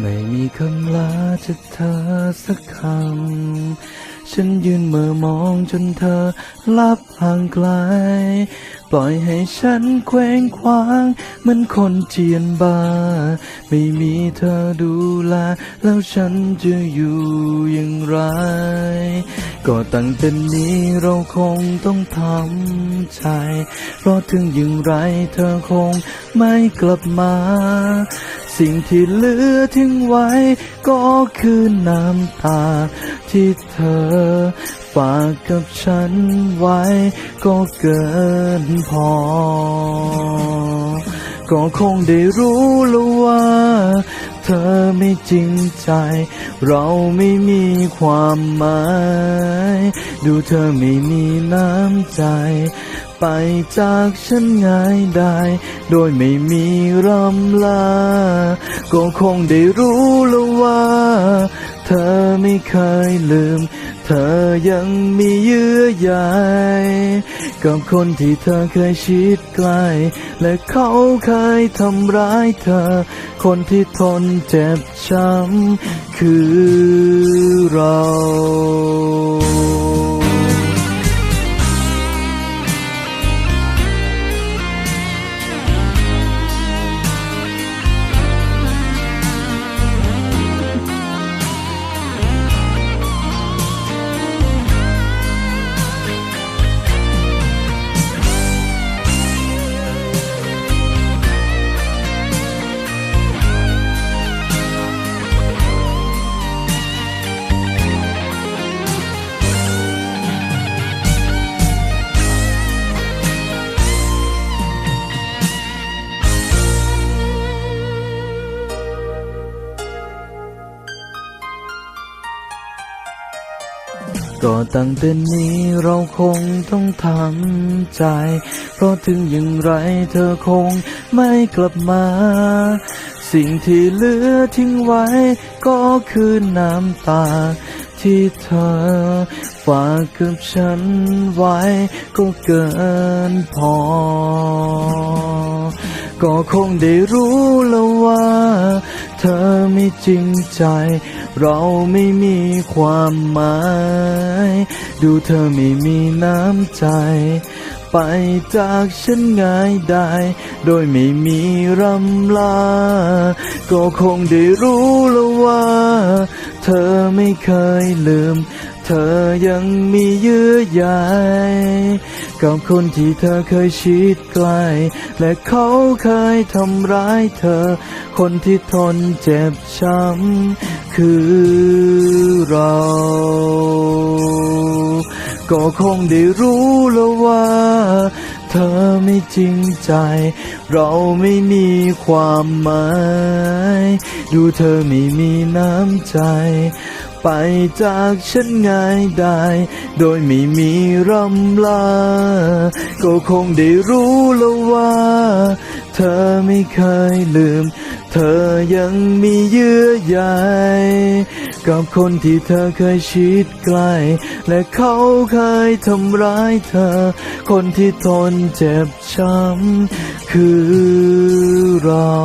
ไม่มีคำลาจากเธอสักคำ ฉันยืนเมื่อมองจนเธอลับห่างไกล ปล่อยให้ฉันเคว้งคว้างเหมือนคนเจียนบา ไม่มีเธอดูแล แล้วฉันจะอยู่อย่างไร ก็ตั้งแต่นี้เราคงต้องทำใจ เพราะถึงอย่างไรเธอคงไม่กลับมา สิ่งที่เหลือทิ้งไว้ ก็คือน้ำตา ที่เธอฝากกับฉันไว้ ก็เกินพอ ก็คงได้รู้แล้วว่าเธอไม่จริงใจ เราไม่มีความหมาย ดูเธอไม่มีน้ำใจ ไปจากฉันง่ายได้ โดยไม่มีรำลา ก็คงได้รู้แล้วว่า เธอไม่เคยลืม เธอยังมีเยื่อใยกับคนที่เธอเคยชิดใกล้ และเขาเคยทำร้ายเธอ คนที่ทนเจ็บช้ำคือเรา ก็ตั้งแต่นี้เราคงต้องทำใจ เพราะถึงอย่างไรเธอคงไม่กลับมา สิ่งที่เหลือทิ้งไว้ก็คือน้ำตา ที่เธอฝากกับฉันไว้ก็เกินพอ ก็คงได้รู้แล้วว่า เธอไม่จริงใจ เราไม่มีความหมาย ดูเธอไม่มีน้ำใจ ไปจากฉันง่ายได้ โดยไม่มีรำลา ก็คงได้รู้แล้วว่า เธอไม่เคยลืม เธอยังมีเยื่อใยกับคนที่เธอเคยชิดใกล้ และเขาเคยทำร้ายเธอ คนที่ทนเจ็บช้ำคือเรา ก็คงได้รู้แล้วว่าเธอไม่จริงใจ เราไม่มีความหมาย ดูเธอไม่มีน้ำใจ ไปจากฉันง่ายได้ โดยไม่มีรำลา ก็คงได้รู้แล้วว่า เธอไม่เคยลืม เธอยังมีเยื่อใยกับคนที่เธอเคยชิดใกล้ และเขาเคยทำร้ายเธอ คนที่ทนเจ็บช้ำคือเรา